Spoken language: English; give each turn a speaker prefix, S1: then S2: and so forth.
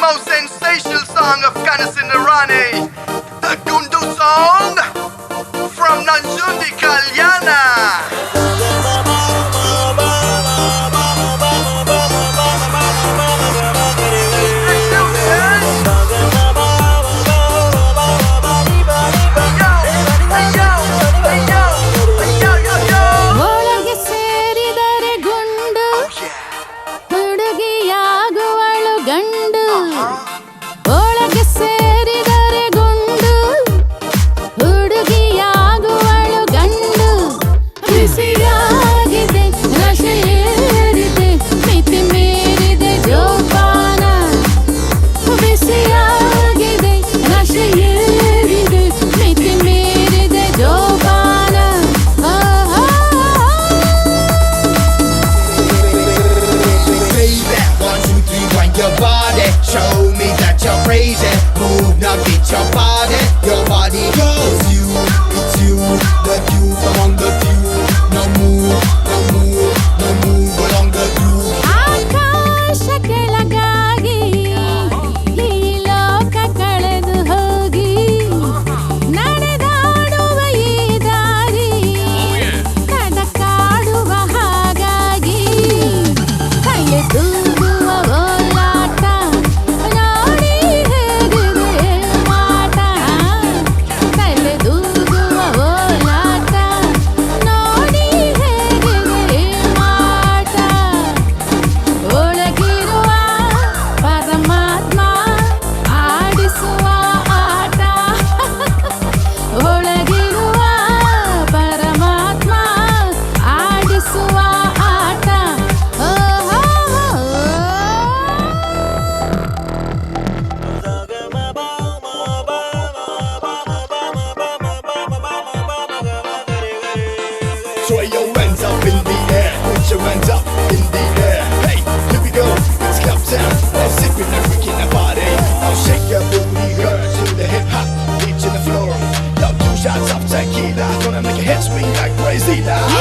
S1: most sensational song of Irani. The Gundu song
S2: crazy. Move now, get your body. Your body goes you, it's you, the you among the few. hands up in the air. Hey, here we go, it's club time. Now sipping and freaking the party. I'll shake your booty, girl, to the hip hop, beat to the floor. Now two shots of tequila, gonna make your head swing like crazy now.